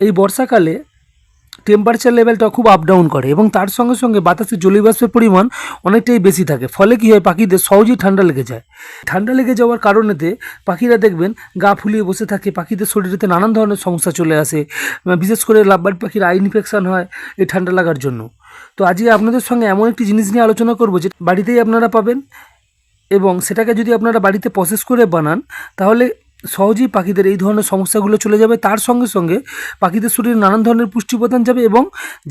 এই বর্ষাকালে টেম্পারেচার লেভেলটা খুব আপ ডাউন করে এবং তার সঙ্গে সঙ্গে বাতাসে জলীয়বাষ্পের পরিমাণ অনেকটাই বেশি থাকে। ফলে কী হয়? পাখিদের সহজেই ঠান্ডা লেগে যায়। ঠান্ডা লেগে যাওয়ার কারণেতে পাখিরা দেখবেন গা ফুলিয়ে বসে থাকে, পাখিদের শরীরেতে নানান ধরনের সমস্যা চলে আসে বিশেষ করে লাভবার্ড পাখির আই ইনফেকশান হয় এই ঠান্ডা লাগার জন্য। তো আজকে আপনাদের সঙ্গে এমন একটি জিনিস নিয়ে আলোচনা করব যে বাড়িতেই আপনারা পাবেন এবং সেটাকে যদি আপনারা বাড়িতে প্রসেস করে বানান, তাহলে সহজেই পাখিদের এই ধরনের সমস্যাগুলো চলে যাবে। তার সঙ্গে সঙ্গে পাখিদের শরীরে নানান ধরনের পুষ্টি উপাদান যাবে এবং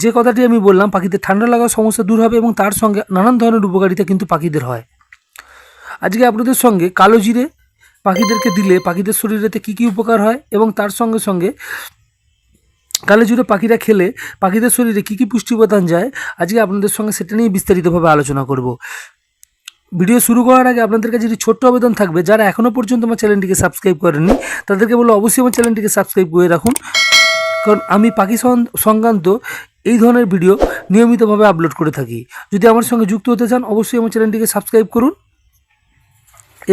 যে কথাটি আমি বললাম, পাখিদের ঠান্ডা লাগার সমস্যা দূর হবে এবং তার সঙ্গে নানান ধরনের উপকারিতা কিন্তু পাখিদের হয়। আজকে আপনাদের সঙ্গে কালো জিরে পাখিদেরকে দিলে পাখিদের শরীরেতে কী কী উপকার হয় এবং তার সঙ্গে সঙ্গে কালো জিরে পাখিরা খেলে পাখিদের শরীরে কী কী পুষ্টি উপাদান যায়, আজকে আপনাদের সঙ্গে সেটা নিয়ে বিস্তারিতভাবে আলোচনা করব। ভিডিও শুরু করার আগে আপনাদের কাছে একটি ছোট্ট আবেদন থাকবে। যারা এখনও পর্যন্ত আমার চ্যানেলটিকে সাবস্ক্রাইব করেননি, তাদেরকে বলো অবশ্যই আমার চ্যানেলটিকে সাবস্ক্রাইব করে রাখুন। কারণ আমি পাখি সংক্রান্ত এই ধরনের ভিডিও নিয়মিতভাবে আপলোড করে থাকি। যদি আমার সঙ্গে যুক্ত হতে চান, অবশ্যই আমার চ্যানেলটিকে সাবস্ক্রাইব করুন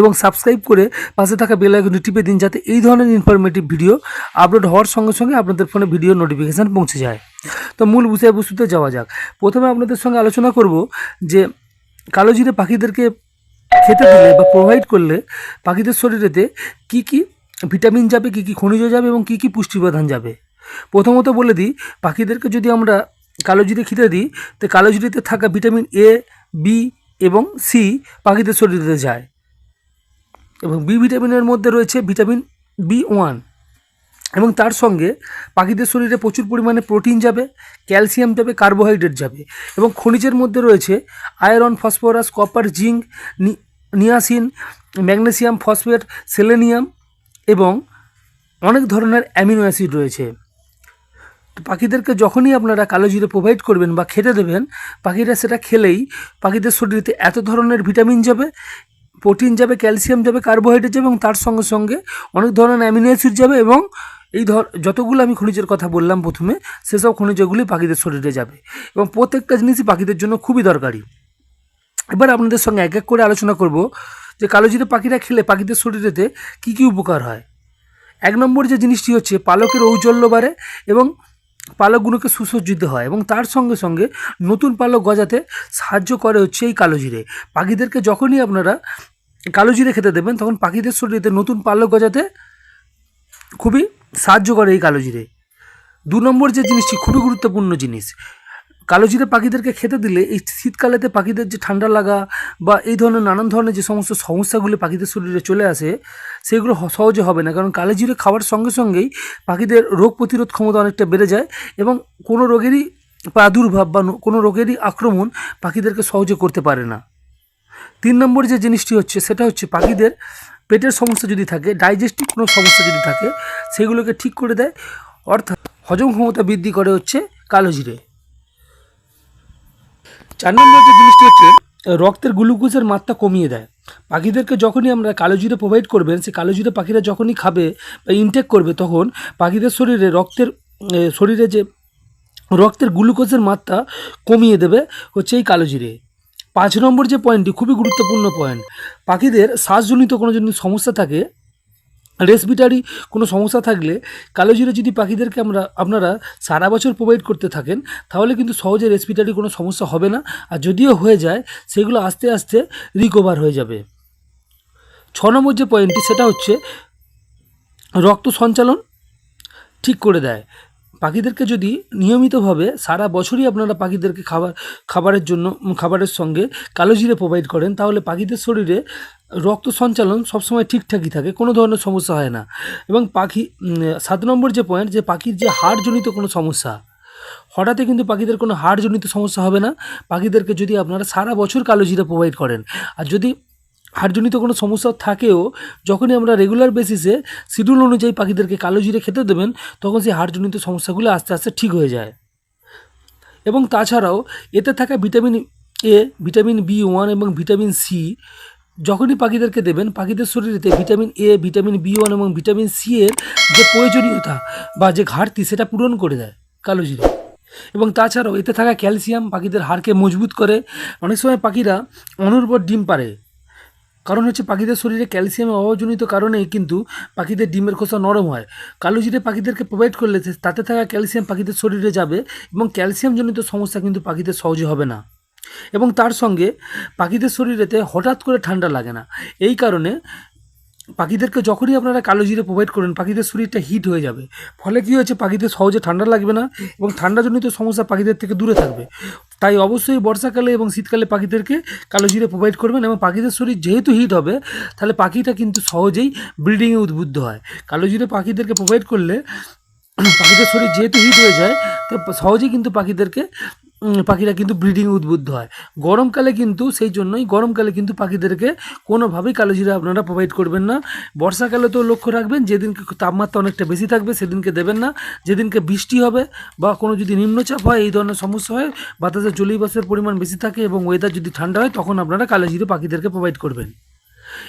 এবং সাবস্ক্রাইব করে পাশে থাকা বেল আইকনটি টিপে দিন যাতে এই ধরনের ইনফরমেটিভ ভিডিও আপলোড হওয়ার সঙ্গে সঙ্গে আপনাদের ফোনে ভিডিও নোটিফিকেশান পৌঁছে যায়। তো মূল বিষয়বস্তুতে যাওয়া যাক। প্রথমে আপনাদের সঙ্গে আলোচনা করব যে কালো জিরে পাখিদেরকে খেতে দিলে বা প্রোভাইড করলে পাখিদের শরীরেতে কি কি ভিটামিন যাবে, কি কি খনিজ যাবে এবং কি কি পুষ্টি উপাদান যাবে? প্রথমত বলে দিই, পাখিদেরকে যদি আমরা কালো জিরে খেতে দিই, তো কালো জিরেতে থাকা ভিটামিন এ বি এবং সি পাখিদের শরীরে যায়। এবং বি ভিটামিনের মধ্যে রয়েছে ভিটামিন বি ওয়ান এবং তার সঙ্গে পাখিদের শরীরে প্রচুর পরিমাণে প্রোটিন যাবে, ক্যালসিয়াম যাবে, কার্বোহাইড্রেট যাবে এবং খনিজের মধ্যে রয়েছে iron, phosphorus, copper, zinc niacin, magnesium, phosphate, selenium এবং অনেক ধরনের অ্যামিনো অ্যাসিড রয়েছে। তো পাখিদেরকে যখনই আপনারা কালো জিরে প্রোভাইড করবেন বা খেতে দেবেন, পাখিরা সেটা খেলেই পাখিদের শরীরে এত ধরনের ভিটামিন যাবে, প্রোটিন যাবে, ক্যালসিয়াম যাবে, কার্বোহাইড্রেট যাবে এবং তার সঙ্গে সঙ্গে অনেক ধরনের অ্যামিনো অ্যাসিড যাবে এবং এই ধর, যতগুলো আমি খনিজের কথা বললাম প্রথমে, সেসব খনিজগুলি পাখিদের শরীরে যাবে। এবং প্রত্যেকটা জিনিসই পাখিদের জন্য খুবই দরকারি। এবার আপনাদের সঙ্গে এক এক করে আলোচনা করব যে কালো জিরে পাখিরা খেলে পাখিদের শরীরেতে কী কী উপকার হয়। এক নম্বর যে জিনিসটি হচ্ছে, পালকের ঔজ্জ্বল্য বাড়ে এবং পালকগুলোকে সুসজ্জিত হয় এবং তার সঙ্গে সঙ্গে নতুন পালক গজাতে সাহায্য করে হচ্ছে এই কালো জিরে পাখিদেরকে যখনই আপনারা কালো জিরে খেতে দেবেন, তখন পাখিদের শরীরে নতুন পালক গজাতে খুবই সাহায্য করে এই কালো জিরে। দু নম্বর যে জিনিসটি খুবই গুরুত্বপূর্ণ জিনিস, কালো জিরে পাখিদেরকে খেতে দিলে এই শীতকালেতে পাখিদের যে ঠান্ডা লাগা বা এই ধরনের নানান ধরনের যে সমস্ত সমস্যাগুলি পাখিদের শরীরে চলে আসে, সেগুলো সহজে হবে না। কারণ কালো জিরে খাওয়ার সঙ্গে সঙ্গেই পাখিদের রোগ প্রতিরোধ ক্ষমতা অনেকটা বেড়ে যায় এবং কোনো রোগেরই প্রাদুর্ভাব বা কোনো রোগেরই আক্রমণ পাখিদেরকে সহজে করতে পারে না। তিন নম্বর যে জিনিসটি হচ্ছে, সেটা হচ্ছে পাখিদের পেটের সমস্যা যদি থাকে ডাইজেস্টিভ কোনো সমস্যা যদি থাকে, সেগুলোকে ঠিক করে দেয়। অর্থাৎ হজম ক্ষমতা বৃদ্ধি করে হচ্ছে কালো জিরে চার নম্বর যে জিনিসটি হচ্ছে, রক্তের গ্লুকোজের মাত্রা কমিয়ে দেয়। পাখিদেরকে যখনই আমরা কালো জিরে প্রোভাইড করবেন, সেই কালো জিরে পাখিরা যখনই খাবে বা ইনটেক করবে, তখন পাখিদের শরীরে রক্তের শরীরে যে রক্তের গ্লুকোজের মাত্রা কমিয়ে দেবে হচ্ছে এই কালো জিরে পাঁচ নম্বর যে পয়েন্টটি খুবই গুরুত্বপূর্ণ পয়েন্ট পাখিদের শ্বাসজনিত কোনো যদি সমস্যা থাকে রেসপিটারি কোনো সমস্যা থাকলে কালো জিরে যদি পাখিদেরকে আমরা, আপনারা সারা বছর প্রোভাইড করতে থাকেন, তাহলে কিন্তু সহজে রেসপিটারি কোনো সমস্যা হবে না। আর যদিও হয়ে যায়, সেগুলো আস্তে আস্তে রিকভার হয়ে যাবে। ছ নম্বর যে পয়েন্টটি সেটা হচ্ছে রক্ত সঞ্চালন ঠিক করে দেয়। পাখিদেরকে যদি নিয়মিতভাবে সারা বছরই আপনারা পাখিদেরকে খাবার, খাবারের জন্য, খাবারের সঙ্গে কালো জিরে প্রোভাইড করেন, তাহলে পাখিদের শরীরে রক্ত সঞ্চালন সবসময় ঠিকঠাকই থাকে, কোনো ধরনের সমস্যা হয় না। এবং পাখি সাত নম্বর যে পয়েন্ট যে পাখির যে হাড়জনিত কোনো সমস্যা, হঠাৎই কিন্তু পাখিদের কোনো হাড়জনিত সমস্যা হবে না। পাখিদেরকে যদি আপনারা সারা বছর কালো জিরে প্রোভাইড করেন, আর যদি হাড়জনিত কোনো সমস্যা থাকেও যখনই আমরা রেগুলার বেসিসে শিডিউল অনুযায়ী পাখিদেরকে কালো জিরে খেতে দেবেন, তখন সেই হাড়জনিত সমস্যাগুলো আস্তে আস্তে ঠিক হয়ে যায়। এবং তাছাড়াও এতে থাকা vitamin A vitamin B one এবং ভিটামিন সি যখনই পাখিদেরকে দেবেন, পাখিদের শরীরেতে vitamin A vitamin B one এবং ভিটামিন সি এর যে প্রয়োজনীয়তা বা যে ঘাটতি, সেটা পূরণ করে দেয় কালো জিরে। এবং তাছাড়াও এতে থাকা ক্যালসিয়াম পাখিদের হাড়কে মজবুত করে। অনেক সময় পাখিরা অনুর্বর ডিম পারে কারণ হচ্ছে পাখিদের শরীরে ক্যালসিয়ামের অভাবজনিত কারণেই কিন্তু পাখিদের ডিমের খোসা নরম হয়। কালো জিরে পাখিদেরকে প্রোভাইড করলে তাতে থাকা ক্যালসিয়াম পাখিদের শরীরে যাবে এবং ক্যালসিয়ামজনিত সমস্যা কিন্তু পাখিদের সহজে হবে না। এবং তার সঙ্গে পাখিদের শরীরেতে হঠাৎ করে ঠান্ডা লাগে না। এই কারণে পাখিদেরকে যখনই আপনারা কালো জিরে প্রোভাইড করেন, পাখিদের শরীরটা হিট হয়ে যাবে। ফলে কী হয়েছে? পাখিদের সহজে ঠান্ডা লাগবে না এবং ঠান্ডাজনিত সমস্যা পাখিদের থেকে দূরে থাকবে। তাই অবশ্যই বর্ষাকালে এবং শীতকালে পাখিদেরকে কালো জিরে প্রোভাইড করবেন এবং পাখিদের শরীর যেহেতু হিট হবে, তাহলে পাখিটা কিন্তু সহজেই ব্রিডিংয়ে উদ্বুদ্ধ হয়। কালো জিরে পাখিদেরকে প্রোভাইড করলে পাখিদের শরীর যেহেতু হিট হয়ে যায়, তো সহজেই কিন্তু পাখিদেরকে পাখিরা কিন্তু ব্রিডিং উদ্বুদ্ধ হয়। গরমকালে কিন্তু সেই জন্যই গরমকালে কিন্তু পাখিদেরকে কোনোভাবেই কালো জিরা আপনারা প্রোভাইড করবেন না। বর্ষাকালে তো লক্ষ্য রাখবেন, যেদিনকে তাপমাত্রা অনেকটা বেশি থাকবে সেদিনকে দেবেন না। যেদিনকে বৃষ্টি হবে বা কোনো যদি নিম্নচাপ হয়, এই ধরনের সমস্যা হয়, বাতাসে জলীয়বাষ্পের পরিমাণ বেশি থাকে এবং ওয়েদার যদি ঠান্ডা হয়, তখন আপনারা কালো জিরে পাখিদেরকে প্রোভাইড করবেন।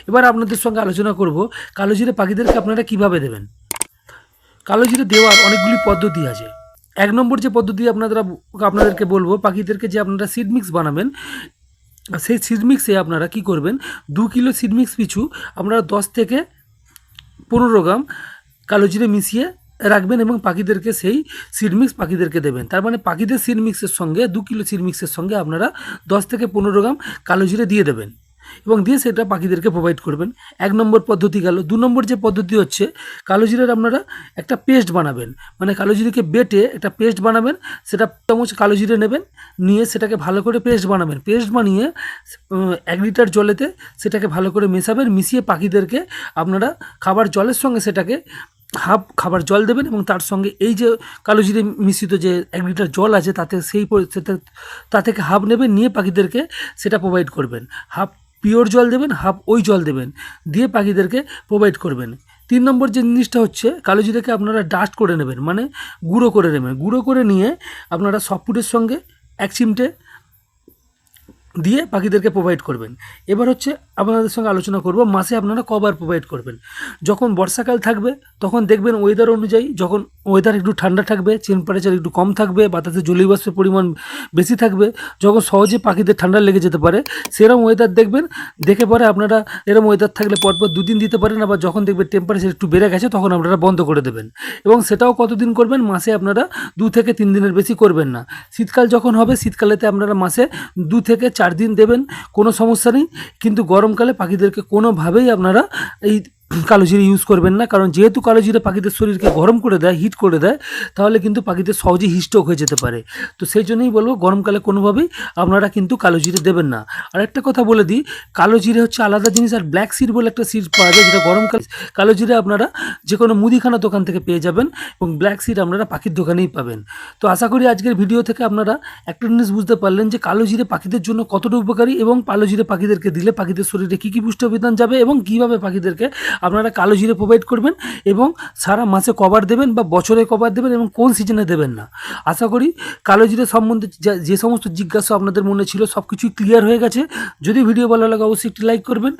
এবার আপনাদের সঙ্গে আলোচনা করব, কালো জিরে পাখিদেরকে আপনারা কীভাবে দেবেন? কালো জিরে দেওয়ার অনেকগুলি পদ্ধতি আছে। এক নম্বর যে পদ্ধতি আপনারা আপনাদেরকে বলব, পাখিদেরকে যে আপনারা সিড মিক্স বানাবেন সেই সিড মিক্সে আপনারা কি করবেন, দু কিলো সিড মিক্স পিছু আপনারা দশ থেকে পনেরো গ্রাম কালো জিরে মিশিয়ে রাখবেন এবং পাখিদেরকে সেই সিড মিক্স পাখিদেরকে দেবেন। তার মানে পাখিদের সিড মিক্সের সঙ্গে, দু কিলো সিড মিক্সের সঙ্গে আপনারা দশ থেকে পনেরো গ্রাম কালো জিরে দিয়ে দেবেন। এবং দিয়ে সেটা পাখিদেরকে প্রোভাইড করবেন। এক নম্বর পদ্ধতি গেল। দু নম্বর যে পদ্ধতি হচ্ছে, কালো জিরের আপনারা একটা পেস্ট বানাবেন। মানে কালো জিরেকে বেটে একটা পেস্ট বানাবেন, সেটা চামচ কালো জিরে নেবেন, নিয়ে সেটাকে ভালো করে পেস্ট বানাবেন। পেস্ট বানিয়ে এক লিটার জলেতে সেটাকে ভালো করে মেশাবেন, মিশিয়ে পাখিদেরকে আপনারা খাবার জলের সঙ্গে সেটাকে হাফ খাবার জল দেবেন এবং তার সঙ্গে এই যে কালো জিরে মিশ্রিত যে এক লিটার জল আছে, তাতে সেই তা থেকে হাফ নেবেন, নিয়ে পাখিদেরকে সেটা প্রোভাইড করবেন। হাফ পিওর জল দেবেন, হাফ ওই জল দেবেন, দিয়ে পাখিদেরকে প্রোভাইড করবেন। তিন নম্বর যে জিনিসটা হচ্ছে, কালো জিরাকে আপনারা ডাস্ট করে নেবেন মানে গুঁড়ো করে নেবেন। গুঁড়ো করে নিয়ে আপনারা সফটফুডের সঙ্গে এক চিমটে দিয়ে পাখিদেরকে প্রোভাইড করবেন। এবার হচ্ছে আপনাদের সঙ্গে আলোচনা করব। মাসে আপনারা কবার প্রোভাইড করবেন। যখন বর্ষাকাল থাকবে, তখন দেখবেন ওয়েদার অনুযায়ী যখন ওয়েদার একটু ঠান্ডা থাকবে টেম্পারেচার একটু কম থাকবে, বাতাসে জলীয়বাষ্পের পরিমাণ বেশি থাকবে, যখন সহজে পাখিদের ঠান্ডা লেগে যেতে পারে সেরকম ওয়েদার দেখবেন। দেখে পরে আপনারা এরকম ওয়েদার থাকলে পরপর দুদিন দিতে পারেন, আবার যখন দেখবেন টেম্পারেচার একটু বেড়ে গেছে, তখন আপনারা বন্ধ করে দেবেন। এবং সেটাও কতদিন করবেন? মাসে আপনারা দু থেকে তিন দিনের বেশি করবেন না। শীতকাল যখন হবে, শীতকালেতে আপনারা মাসে দু থেকে চার দিন দেবেন, কোনো সমস্যা নেই। কিন্তু গরমকালে পাখিদেরকে কোনোভাবেই আপনারা এই কালো জিরে ইউজ করবেন না। কারণ যেহেতু কালো জিরে পাখিদের শরীরকে গরম করে দেয় হিট করে দেয়, তাহলে কিন্তু পাখিদের সহজেই হিস্ট্রোক হয়ে যেতে পারে। তো সেই জন্যই বলব, গরমকালে কোনোভাবেই আপনারা কিন্তু কালো জিরে দেবেন না। আর একটা কথা বলে দিই, কালো জিরে হচ্ছে আলাদা জিনিস, আর ব্ল্যাক সিড বলে একটা সিড পাওয়া যায়, যেটা গরমকালে কালো জিরে আপনারা যে কোনো মুদিখানা দোকান থেকে পেয়ে যাবেন এবং ব্ল্যাক সিড আপনারা পাখির দোকানেই পাবেন। তো আশা করি আজকের ভিডিও থেকে আপনারা একটা জিনিস বুঝতে পারলেন যে কালো জিরে পাখিদের জন্য কতটা উপকারী এবং কালো জিরে পাখিদেরকে দিলে পাখিদের শরীরে কী কী পুষ্টি অভিধান যাবে এবং কীভাবে পাখিদেরকে আপনারা কালো জিরে প্রোভাইড করবেন এবং সারা মাসে কভার দেবেন বা বছরে কভার দেবেন এবং কোন সিজনে দেবেন না। আশা করি কালো জিরে সম্বন্ধে যা- সমস্ত জিজ্ঞাসা আপনাদের মনে ছিল সব কিছুই ক্লিয়ার হয়ে গেছে। যদি ভিডিও ভালো লাগে অবশ্যই একটি লাইক করবেন।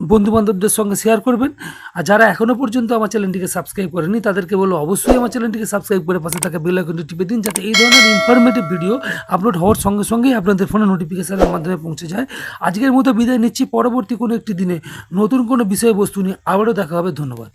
বন্ধু বান্ধবদের সঙ্গে শেয়ার করবেন। আর যারা এখনও পর্যন্ত আমার চ্যানেলটিকে সাবস্ক্রাইব করেনি তাদেরকে বলব অবশ্যই আমার চ্যানেলটিকে সাবস্ক্রাইব করে পাশে থাকা বেল আইকনটি টিপে দিন, যাতে এই ধরনের ইনফরমেটিভ ভিডিও আপলোড হওয়ার সঙ্গে সঙ্গেই আপনাদের ফোনে নোটিফিকেশানের মাধ্যমে পৌঁছে যায়। আজকের মতো বিদায় নিচ্ছি। পরবর্তী কোনো একটি দিনে নতুন কোনো বিষয়বস্তু নিয়ে আবারও দেখা হবে। ধন্যবাদ।